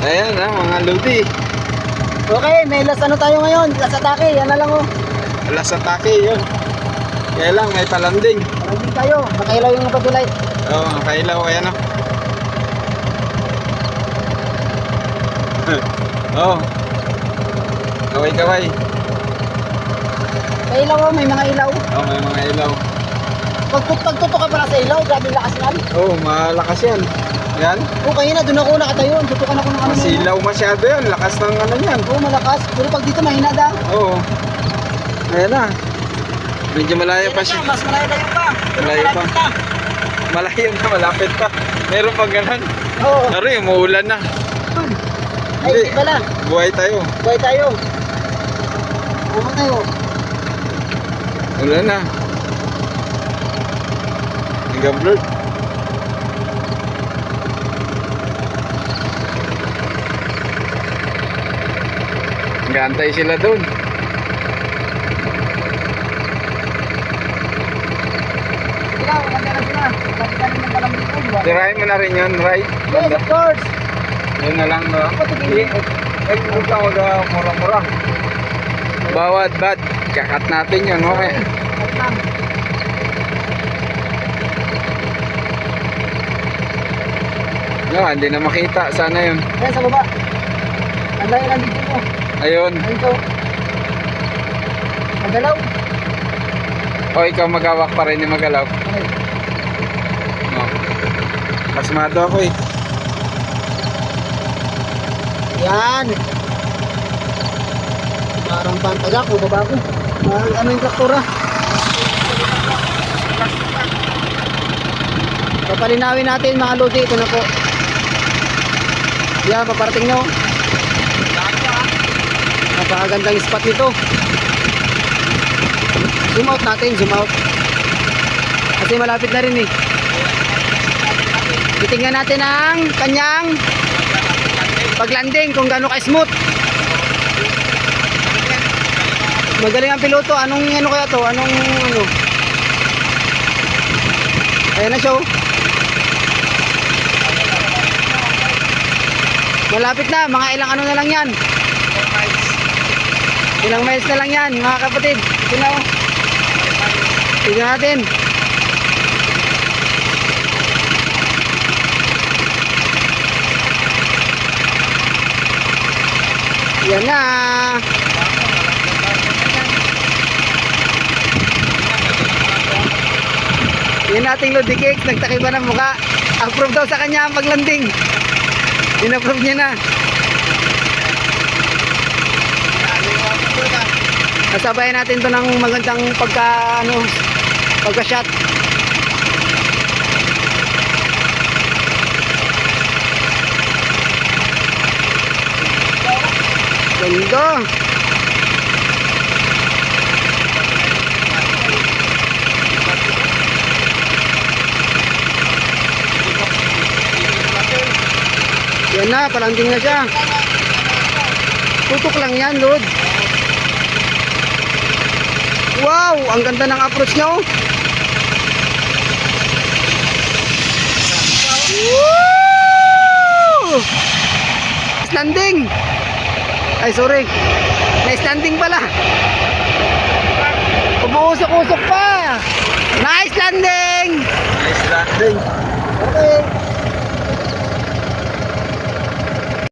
Ayan ha, mga lodi. Okay, may last ano tayo ngayon? Last atake, yan na lang oh. Alas atake yun. Kaya lang, may palanding. Nandun tayo, nakailaw yung padulay. Oo, oh, nakailaw. Ayan o. Oo. Oh. Kaway-kaway. May ilaw oh, may mga ilaw. Oo, oh, may mga ilaw. Pag, pagtuto ka pala sa ilaw, grabe lakas yan. Oo, oh, malakas yan. Yan. Oo, kanina doon ako nakatayo, tutukan ako Masilaw masyado yan. Lakas ng ano yan. Oo, malakas. Pero pag dito mahina daw. Oo. Ayan na. Medyo malayo pa siya. Mas malayo-layo pa. Malayo pa. malapit na. Malayo na, malapit pa. Meron pa ganun. Oo. Pero umuulan na. Ay, Hindi. pala. Buhay tayo. Buhay tayo. Ano tayo? Ulan na. Nag-blurred. Nagantay sila doon. Na? Tirahin mo na rin yun, right? Yes, of course. Yun na lang, no? Ay, huwag ka huwag ka mura-mura. Bawat bat, kakat natin yun, okay? No, hindi na makita. Sana yun. Yan, sa baba. Ang layo lang dito mo. Ayun. Dito. Magalaw. O, ikaw magawak pa rin yung magalaw. Okay. No. Pasmado ako eh. Yan. Parang pantagak o baba ko. Parang ano yung traktora. Papalinawin natin mga lodi. Ito na po. Yan, paparating nyo. Napakagandang spot nito. Zoom out natin, zoom out. Kasi malapit na rin eh. Titingnan natin ang kanyang paglanding kung gaano ka-smooth. Magaling ang piloto. Anong ano kaya to? Anong ano? Ayan na siya oh. Malapit na. Mga ilang ano na lang yan. Ilang miles na lang yan mga kapatid. Na oh. Tignan natin. Yan na. Yan nating Lodi Cakes, nagtakiba ng mukha. Approve daw sa kanya ang paglanding. In-approve niya na. Nasabayan natin to ng magandang pagka ano, pagka shot. Ganda. Yan na, palanding na siya. Tutok lang yan, Lord. Wow, ang ganda ng approach niya, oh. Standing. Ay, sorry. May standing pala. Umuusok-usok pa.